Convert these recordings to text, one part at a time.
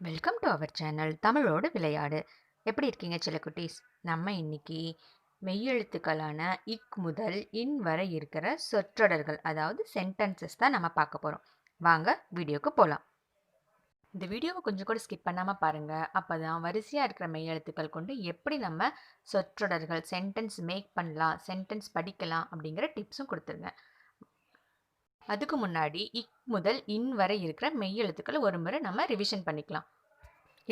Welcome to our channel தமிழோடு விளையாடு எப்படி இருக்கீங்க குட்டீஸ் நம்ம இன்னைக்கு மெய்யெழுத்துக்களான இக் முதல் இன் வரை இருக்கிற சொற்றொடர்கள் அதாவது சென்டென்சஸ் தான் நம்ம பார்க்க போகிறோம் வாங்க வீடியோக்கு போகலாம் இந்த வீடியோவை கொஞ்சம் கூட ஸ்கிப் பண்ணாமல் பாருங்கள் அப்போ தான் வரிசையாக இருக்கிற மெய்யெழுத்துக்கள் கொண்டு எப்படி நம்ம சொற்றொடர்கள் சென்டென்ஸ் மேக் பண்ணலாம் சென்டென்ஸ் படிக்கலாம் அப்படிங்கிற டிப்ஸும் கொடுத்துருங்க. அதுக்கு முன்னாடி இக் முதல் இன் வரை இருக்கிற மெய்யெழுத்துக்களை ஒரு முறை நம்ம ரிவிஷன் பண்ணிக்கலாம்.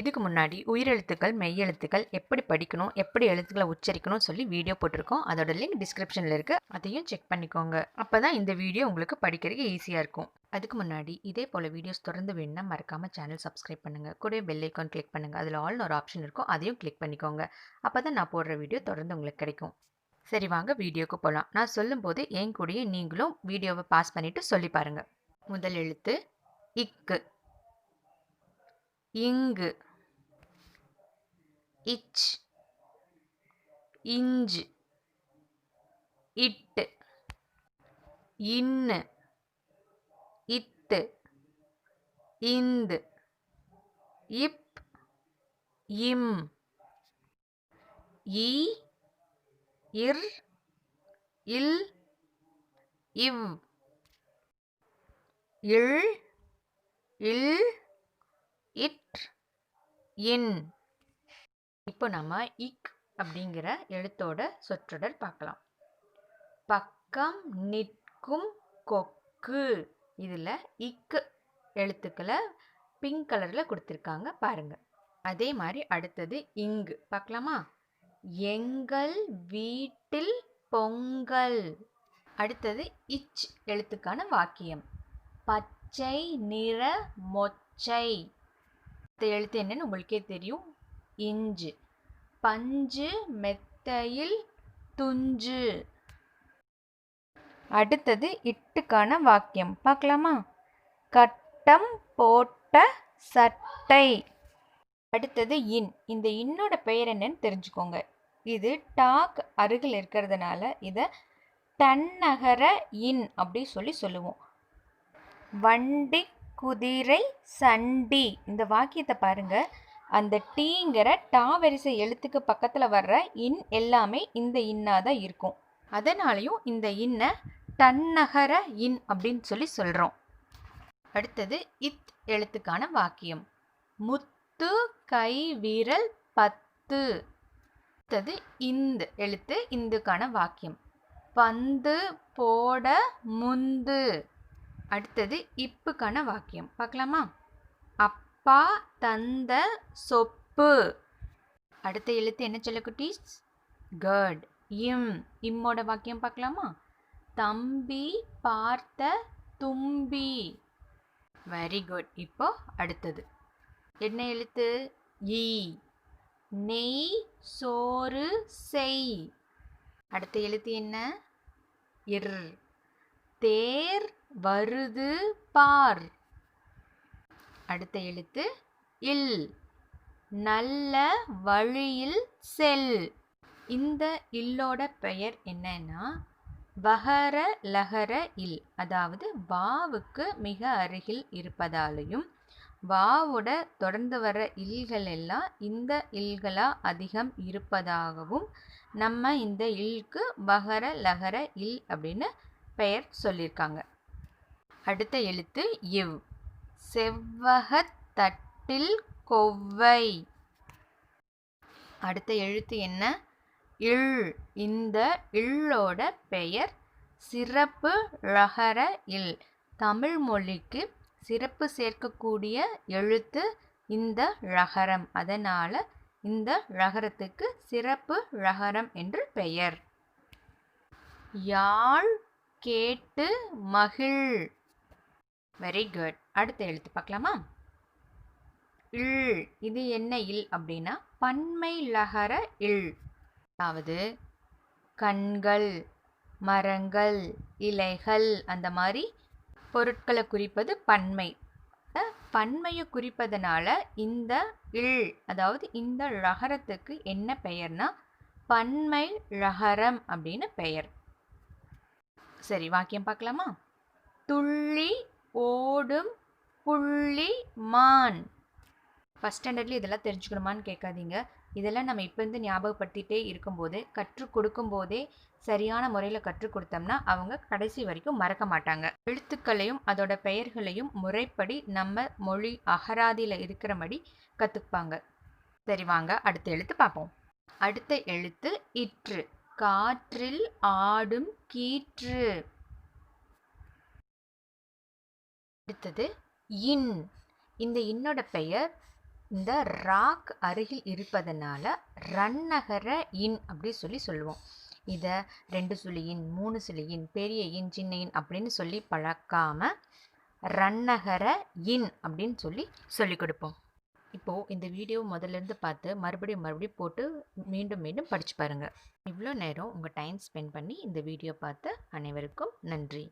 இதுக்கு முன்னாடி உயிரெழுத்துக்கள் மெய்யெழுத்துக்கள் எப்படி படிக்கணும் எப்படி எழுத்துக்களை உச்சரிக்கணும் சொல்லி வீடியோ போட்டிருக்கோம். அதோட லிங்க் டிஸ்கிரிப்ஷனில் இருக்குது அதையும் செக் பண்ணிக்கோங்க. அப்போ தான் இந்த வீடியோ உங்களுக்கு படிக்கிறதுக்கு ஈஸியாக இருக்கும். அதுக்கு முன்னாடி இதே போல் வீடியோஸ் தொடர்ந்து வேணும்னா மறக்காமல் சேனல் சப்ஸ்கிரைப் பண்ணுங்கள் கூட பெல் ஐக்கான் கிளிக் பண்ணுங்கள் அதில் ஆல்னு ஒரு ஆப்ஷன் இருக்கும். அதையும் கிளிக் பண்ணிக்கோங்க. அப்போ தான் நான் போடுற வீடியோ தொடர்ந்து உங்களுக்கு கிடைக்கும். சரி வாங்க வீடியோக்கு போகலாம் நான் சொல்லும்போது என் கூடயே நீங்களும் வீடியோவை பாஸ் பண்ணிவிட்டு சொல்லி பாருங்கள் முதல் எழுத்து இக்கு. இங்கு. இச். இஞ்சு. இட்டு. இன்னு. இத்து. இந்து. இப். இம். ஈ இர் இல் இவ். இல் இல் இட் இன். இப்போ நம்ம இக் அப்படிங்கிற எழுத்தோட சொற்றொடர் பார்க்கலாம். பக்கம் நிற்கும் கொக்கு. இதில் இக்கு எழுத்துக்களை பிங்க் கலரில் கொடுத்துருக்காங்க பாருங்கள் அதே மாதிரி அடுத்தது இங்கு. பார்க்கலாமா? எங்கள் வீட்டில் பொங்கல். அடுத்தது இச் எழுத்துக்கான வாக்கியம். பச்சை நிற மொச்சை. இந்த எழுத்து என்னன்னு உங்களுக்கே தெரியும். இஞ்சு. பஞ்சு மெத்தையில் துஞ்சு. அடுத்தது இட்டுக்கான வாக்கியம். பார்க்கலாமா? கட்டம் போட்ட சட்டை. அடுத்தது இன். இந்த இன்னோட பெயர் என்னன்னு தெரிஞ்சுக்கோங்க. இது டாக் அருகில் இருக்கிறதுனால இதை தன்னகர இன் அப்படி சொல்லி சொல்லுவோம். வண்டி குதிரை சண்டி. இந்த வாக்கியத்தை பாருங்கள் அந்த டீங்கிற டா வரிசை எழுத்துக்கு பக்கத்தில் வர்ற இன் எல்லாமே இந்த இன்னாக தான் இருக்கும். அதனாலையும் இந்த இன்னை தன்னகர இன் அப்படின்னு சொல்லி சொல்கிறோம் அடுத்தது இத் எழுத்துக்கான வாக்கியம். முத்து கை விரல் பத்து. அடுத்தது இந்து எழுத்து இந்துக்கான வாக்கியம். பந்து போட முந்து. அடுத்தது இப்புக்கான வாக்கியம். பார்க்கலாமா? அப்பா தந்த சொப்பு. அடுத்த எழுத்து என்ன சொல்ல குட்டீஸ்? கட் இம். இம்மோட வாக்கியம் பார்க்கலாமா? தம்பி பார்த்த தும்பி. வெரி குட் இப்போ அடுத்தது. என்ன எழுத்து? ஈ. நெய் சோறு செய். அடுத்த எழுத்து என்ன? இர். தேர் வருது பார். அடுத்த எழுத்து இல். நல்ல வழியில் செல். இந்த இல்லோட பெயர் என்னன்னா வகர லகர இல். அதாவது வாவுக்கு மிக அருகில் இருப்பதாலையும் வாவோட தொடர்ந்து வர இல்கள் எல்லாம் இந்த இல்களாக அதிகம் இருப்பதாகவும் நம்ம இந்த இல்க்கு வகர லகர இல் அப்படின்னு பெயர் சொல்லியிருக்காங்க. அடுத்த எழுத்து இவ். செவ்வகத்தட்டில் கொவ்வை. அடுத்த எழுத்து என்ன? இள். இந்த இள்ளோட பெயர் சிறப்பு லகர இல். தமிழ் மொழிக்கு சிறப்பு சேர்க்கக்கூடிய எழுத்து இந்த ழகரம் அதனால் இந்த ழகரத்துக்கு சிறப்பு ழகரம் என்று பெயர். யாழ் கேட்டு மகிழ். வெரி குட் அடுத்த எழுத்து பார்க்கலாமா? இல். இது என்ன இல் அப்படின்னா பன்மை லகர இல். அதாவது கண்கள் மரங்கள் இலைகள் அந்த மாதிரி பொருட்களை குறிப்பது பன்மை. பன்மையை குறிப்பதனால இந்த இல் அதாவது இந்த ழகரத்துக்கு என்ன பெயர்னா பன்மை ழகரம் அப்படின்னு பெயர். சரி வாக்கியம் பார்க்கலாமா? துள்ளி ஓடும் புள்ளி மான். ஃபஸ்ட் ஸ்டாண்டர்ட்லேயும் இதெல்லாம் தெரிஞ்சுக்கணுமான்னு கேட்காதீங்க. இதெல்லாம் நம்ம இப்போ இருந்து ஞாபகப்படுத்திட்டே இருக்கும்போது கற்றுக் கொடுக்கும்போதே சரியான முறையில் கற்றுக் கொடுத்தோம்னா அவங்க கடைசி வரைக்கும் மறக்க மாட்டாங்க. எழுத்துக்களையும் அதோட பெயர்களையும் முறைப்படி நம்ம மொழி அகராதியில் இருக்கிறபடி கற்றுப்பாங்க சரி வாங்க. அடுத்த எழுத்து பார்ப்போம். அடுத்த எழுத்து இற்று. காற்றில் ஆடும் கீற்று. அடுத்தது இன். இந்த இன்னோட பெயர் இந்த ராக் அருகில் இருப்பதனால ரன்னகர இன் அப்படி சொல்லி சொல்லுவோம். இதை ரெண்டு சுழியின் மூணு சுழியின் பெரிய இன் சின்ன இன் அப்படின்னு சொல்லி பழக்காம ரன்னகர இன் அப்படின்னு சொல்லி சொல்லி கொடுப்போம். இப்போது இந்த வீடியோ முதல்லேருந்து பார்த்து மறுபடியும் மறுபடியும் போட்டு மீண்டும் மீண்டும் படித்து பாருங்கள் இவ்வளோ நேரம் உங்கள் டைம் ஸ்பெண்ட் பண்ணி இந்த வீடியோ பார்த்த அனைவருக்கும் நன்றி.